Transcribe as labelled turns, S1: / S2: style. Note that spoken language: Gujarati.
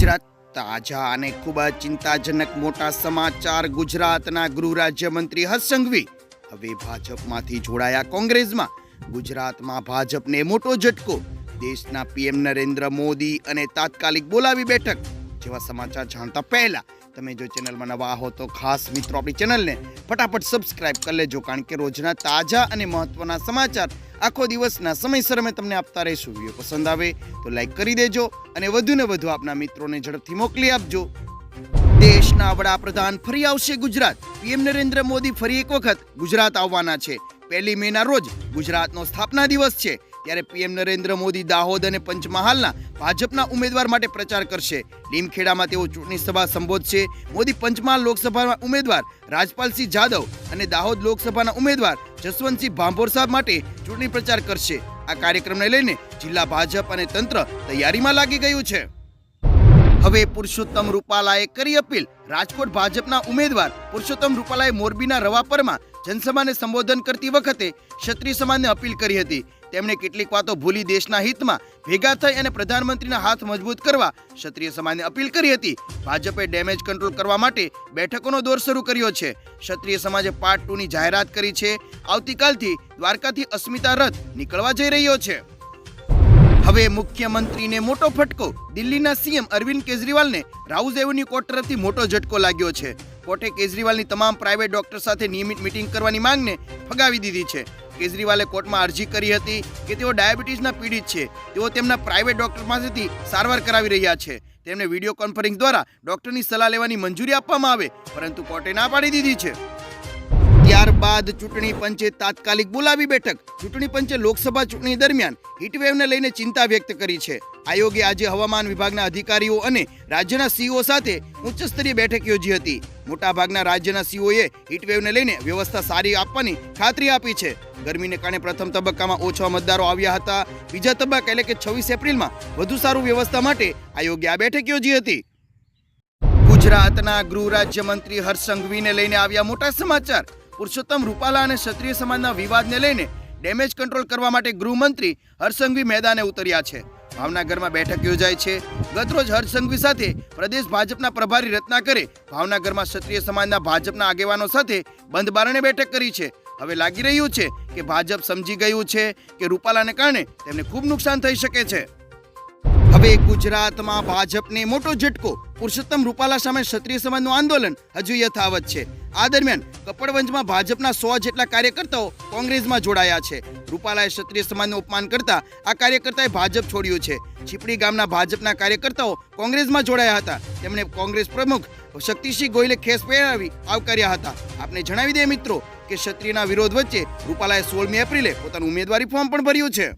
S1: ગુજરાત તાજા અને ખૂબ જ ચિંતાજનક મોટા સમાચાર ગુજરાતના ગૃહ રાજ્યમંત્રી હર્ષ સંઘવી. હવે ભાજપમાંથી જોડાયા કોંગ્રેસમાં. ગુજરાતમાં ભાજપને મોટો ઝટકો. દેશના પીએમ નરેન્દ્ર મોદી અને તાત્કાલિક બોલાવી બેઠક. જેવા સમાચાર જાણતા પહેલા તમે જો ચેનલમાં નવા હો તો ખાસ મિત્રો આપણી ચેનલને ફટાફટ સબસ્ક્રાઇબ કરી લેજો, કારણ કે રોજના તાજા અને મહત્વના સમાચાર આખો દિવસના સમયસર અમે તમને આપતા રહીશું. વીડિયો પસંદ આવે તો લાઈક કરી દેજો અને વધુને વધુ આપના મિત્રોને ઝડપથી મોકલી આપજો. દેશના વડાપ્રધાન ફરી આવશે ગુજરાત. પીએમ નરેન્દ્ર મોદી ફરી એક વખત ગુજરાત આવવાના છે. પહેલી મેના રોજ ગુજરાતનો સ્થાપના દિવસ છે. ત્યારે પીએમ નરેન્દ્ર મોદી દાહોદ અને પંચમહાલના ભાજપના ઉમેદવાર માટે પ્રચાર કરશે. લીમખેડામાં તેઓ ચૂંટણી સભા સંબોધશે. મોદી પંચમહાલ લોકસભાના ઉમેદવાર રાજપાલસિંહ જાદવ અને દાહોદ લોકસભાના ઉમેદવાર જસવંતસિંહ ભાંભોર સાહેબ માટે ચૂંટણી પ્રચાર કરશે. આ કાર્યક્રમને લઈને જિલ્લા ભાજપ અને તંત્ર તૈયારીમાં લાગી ગયું છે. હવે પુરુષોત્તમ રૂપાલાએ કરી અપીલ. રાજકોટ ભાજપના ઉમેદવાર પુરુષોત્તમ રૂપાલાએ મોરબીના રવાપરમાં જનસભાને સંબોધન કરતી વખતે ક્ષત્રિય સમાજને અપીલ કરી હતી. તેમણે કેટલીક વાતો ભૂલી દેશના હિતમાં ભેગા થઈ અને પ્રધાનમંત્રીના હાથ મજબૂત કરવા ક્ષત્રિય સમાજને અપીલ કરી હતી. ભાજપે ડેમેજ કંટ્રોલ કરવા માટે બેઠકોનો દોર શરૂ કર્યો છે. ક્ષત્રિય સમાજે પાર્ટ ટુની જાહેરાત કરી છે. આવતીકાલથી દ્વારકાથી અસ્મિતા રથ નીકળવા જઈ રહ્યો છે. હવે મુખ્યમંત્રીને મોટો ફટકો. દિલ્હીના સીએમ અરવિંદ કેજરીવાલને રાઉઝ એવન્યુ કોર્ટ મોટો ઝટકો લાગ્યો છે. કોર્ટે કેજરીવાલની તમામ પ્રાઇવેટ ડોક્ટર સાથે નિયમિત મીટિંગ કરવાની માંગને ફગાવી દીધી છે. કેજરીવાલે કોર્ટમાં અરજી કરી હતી કે તેઓ ડાયાબિટીસના પીડિત છે. તેઓ તેમના પ્રાઇવેટ ડોક્ટર પાસેથી સારવાર કરાવી રહ્યા છે. તેમને વીડિયો કોન્ફરન્સ દ્વારા ડોક્ટરની સલાહ લેવાની મંજૂરી આપવામાં આવે, પરંતુ કોર્ટે ના પાડી દીધી છે. ત્યારબાદ ચૂંટણી પંચે તાત્કાલિક બોલાવી બેઠક. ચૂંટણી પંચે લોકસભા ચૂંટણી દરમિયાન હીટવેવને લઈને ચિંતા વ્યક્ત કરી છે. આયોગે આજે હવામાન વિભાગના અધિકારીઓ અને રાજ્યના સીઓ સાથે ઉચ્ચ સ્તરીય બેઠક યોજી હતી. મોટાભાગના રાજ્યના સીઓએ હીટવેવને લઈને વ્યવસ્થા સારી આપવાની ખાતરી આપી છે. ગરમીને કારણે પ્રથમ તબક્કામાં ઓછા મતદારો આવ્યા હતા. બીજા તબક્કા એટલે કે છવ્વીસ એપ્રિલમાં વધુ સારું વ્યવસ્થા માટે આયોગે આ બેઠક યોજી હતી. ગુજરાતના ગૃહ રાજ્યમંત્રી હર્ષ સંઘવીને લઈને આવ્યા મોટા સમાચાર. પુરુષોત્તમ રૂપાલા અને ક્ષત્રિય સમાજના વિવાદને લઈને ડેમેજ કંટ્રોલ કરવા માટે ગૃહમંત્રી હર્ષ મેદાને ઉતર્યા છે. ભાવનગરમાં બેઠક યોજાઈ છે. ગતરોજ હર્ષ સાથે પ્રદેશ ભાજપના પ્રભારી રત્નાકરે ભાવનગરમાં ક્ષત્રિય સમાજના ભાજપના આગેવાનો સાથે બંધ બારણે બેઠક કરી છે. હવે લાગી રહ્યું છે કે ભાજપ સમજી ગયું છે કે રૂપાલાને કારણે તેમને ખૂબ નુકસાન થઈ શકે છે. હવે ગુજરાતમાં ભાજપને મોટો ઝટકો. પુરુષોત્તમ રૂપાલા સામે ક્ષત્રિય સમાજનું આંદોલન હજુ યથાવત છે. આ દરમિયાન કપડવંજમાં ભાજપના સો જેટલા કાર્યકર્તાઓ કોંગ્રેસમાં જોડાયા છે. રૂપાલાએ ક્ષત્રિય સમાજનું અપમાન કરતા આ કાર્યકર્તાએ ભાજપ છોડ્યું છે. છીપડી ગામના ભાજપના કાર્યકર્તાઓ કોંગ્રેસમાં જોડાયા હતા. તેમણે કોંગ્રેસ પ્રમુખ શક્તિસિંહ ગોયલે ખેસ પહેરાવી આવકાર્યા હતા. આપને જણાવી દઈએ મિત્રો કે ક્ષત્રિયના વિરોધ વચ્ચે રૂપાલાએ સોળમી એપ્રિલે પોતાનું ઉમેદવારી ફોર્મ પણ ભર્યું છે.